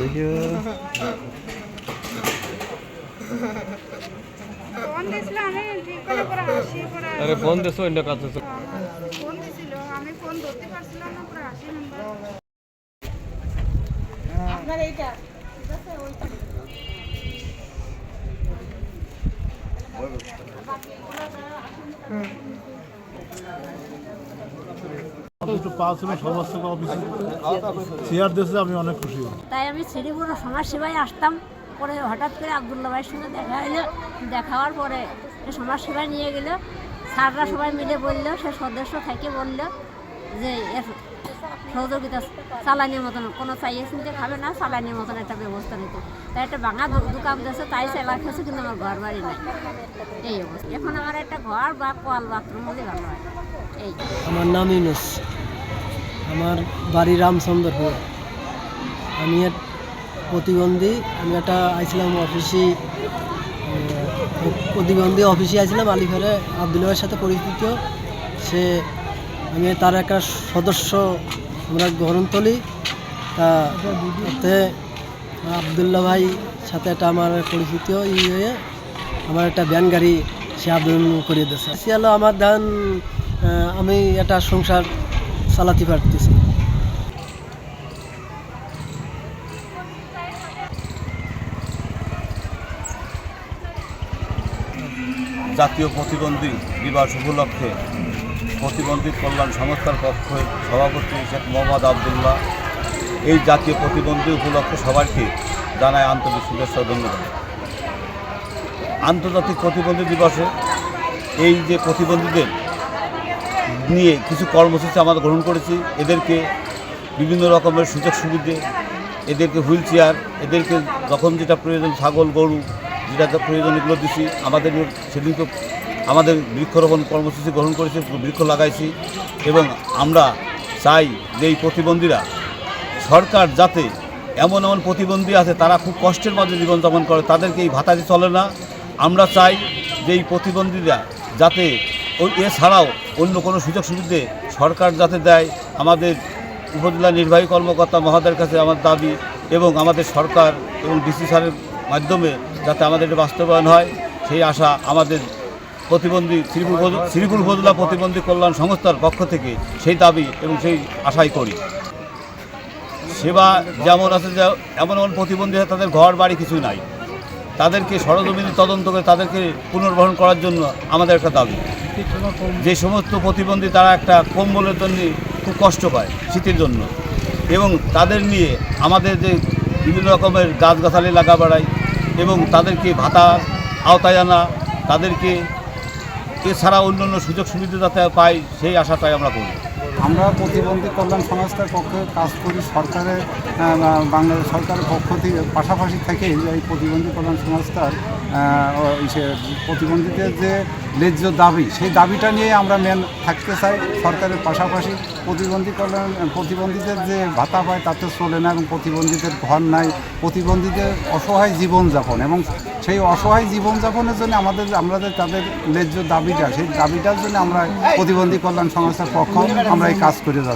দেখিও ফোন দিছিল আমি ঠিক করে পরে হাসি পরে আরে ফোন দেছো অন্য কাছে ফোন দিছিল আমি ফোন ধরতে পারছিলাম না পরে হাসি নাম্বার আপনার এইটা ঠিক আছে ওইটা একটু পাওয়া ছিল সমাজ সেবা অফিসে চেয়ার দিয়েছে আমি অনেক খুশি তাই আমি শ্রীপুর সমাজ সেবায় আসতাম। পরে হঠাৎ করে আবদুল্লা ভাইয়ের সঙ্গে দেখা হলো দেখা হওয়ার পরে সে সমাজ সেবায় নিয়ে গেল। স্যাররা সবাই মিলে বলল সে সদস্য থেকে বলল যে এর সহযোগিতা চালানির মতন কোনো চাইয়ে চিনতে খাবে না চালানির মতন একটা ব্যবস্থা নিতে। তাই একটা ভাঙা দো- দোকান দিয়েছে তাই সেবা খেয়েছে কিন্তু আমার ঘর বাড়ি নাই। এই অবস্থা। এখন আমার একটা ঘর বা কল বাথরুম হলে ভালো হয়। এই। আমার নাম ইউনুস। আমার বাড়ি রামচন্দ্রপুর। আমি এক প্রতিবন্ধী, আমি একটা আইছিলাম অফিসে প্রতিবন্ধী অফিসে আইছিলাম আলিফারে আবদুল্লাহের সাথে পরিচিত। সে, আমি তার একটা সদস্য আমরা গ্রহণ তুলি তা, তাতে আবদুল্লাহ ভাই সাথে একটা আমার পরিচিত ই হয়ে আমার একটা ভ্যান গাড়ি সে আবেদন করে দিয়েছে। সে হলো আমার ধান আমি একটা সংসার চালাতে পারতেছি। জাতীয় প্রতিবন্ধী দিবস উপলক্ষে প্রতিবন্ধী কল্যাণ সংস্থার পক্ষে সভাপতি শেখ মোহাম্মদ আবদুল্লাহ এই জাতীয় প্রতিবন্ধী উপলক্ষে সবাইকে জানায় আন্তরিক শুভেচ্ছা ধন্যবাদ। আন্তর্জাতিক প্রতিবন্ধী দিবসে এই যে প্রতিবন্ধীদের নিয়ে কিছু কর্মসূচি আমরা গ্রহণ করেছি। এদেরকে বিভিন্ন রকমের সুযোগ সুবিধে, এদেরকে হুইল চেয়ার, এদেরকে যখন যেটা প্রয়োজন ছাগল, গরু, যেটা প্রয়োজন এগুলো দিছি। আমাদের সেদিনকে আমাদের বৃক্ষরোপণ কর্মসূচি গ্রহণ করেছি, বৃক্ষ লাগাইছি এবং আমরা চাই যে এই প্রতিবন্ধীরা সরকার যাতে এমন এমন প্রতিবন্ধী আছে, তারা খুব কষ্টের মাঝে জীবনযাপন করে, তাদেরকে এই ভাতাটি চলে না। আমরা চাই যে এই প্রতিবন্ধীরা যাতে এছাড়াও অন্য কোনো সুযোগ সুবিধে সরকার যাতে দেয়, আমাদের উপজেলা নির্বাহী কর্মকর্তা মহাদের কাছে আমার দাবি এবং আমাদের সরকার এবং ডিসি স্যারের মাধ্যমে যাতে আমাদের বাস্তবায়ন হয়, সেই আশা আমাদের প্রতিবন্ধী শ্রীপুর শ্রীপুর উপজেলা প্রতিবন্ধী কল্যাণ সংস্থার পক্ষ থেকে সেই দাবি এবং সেই আশাই করি। সেবা যেমন আছে এমন এমন প্রতিবন্ধী তাদের ঘর বাড়ি কিছু নাই। তাদেরকে সরজমিনি তদন্ত করে তাদেরকে পুনর্বহন করার জন্য আমাদের একটা দাবি। যে সমস্ত প্রতিবন্ধী তারা একটা কম্বলের জন্য খুব কষ্ট পায় শীতের জন্য। এবং তাদের নিয়ে আমাদের যে বিভিন্ন রকমের গাছগাছালি লাগা বেড়ায় এবং তাদেরকে ভাতা আওতায় আনা, তাদেরকে এছাড়া অন্য অন্য সুযোগ সুবিধা যাতে পাই সেই আশাটাই আমরা করি। আমরা প্রতিবন্ধী কল্যাণ সংস্থার পক্ষে কাজ করি সরকারের বাংলাদেশ সরকারের পক্ষ থেকে পাশাপাশি থেকে এই প্রতিবন্ধী কল্যাণ সংস্থার প্রতিবন্ধীদের যে ন্যায্য দাবি, সেই দাবিটা নিয়ে আমরা মেন থাকতে চাই সরকারের পাশাপাশি। প্রতিবন্ধী কল্যাণ, প্রতিবন্ধীদের যে ভাতা পায় তাতে চলে না এবং প্রতিবন্ধীদের ঘর নাই। প্রতিবন্ধীদের অসহায় জীবনযাপন এবং সেই অসহায় জীবনযাপনের জন্য আমাদের আমাদের তাদের ন্যায্য দাবিটা, সেই দাবিটার জন্য আমরা প্রতিবন্ধী কল্যাণ সংস্থার পক্ষ আমরা এই কাজ করে যাচ্ছি।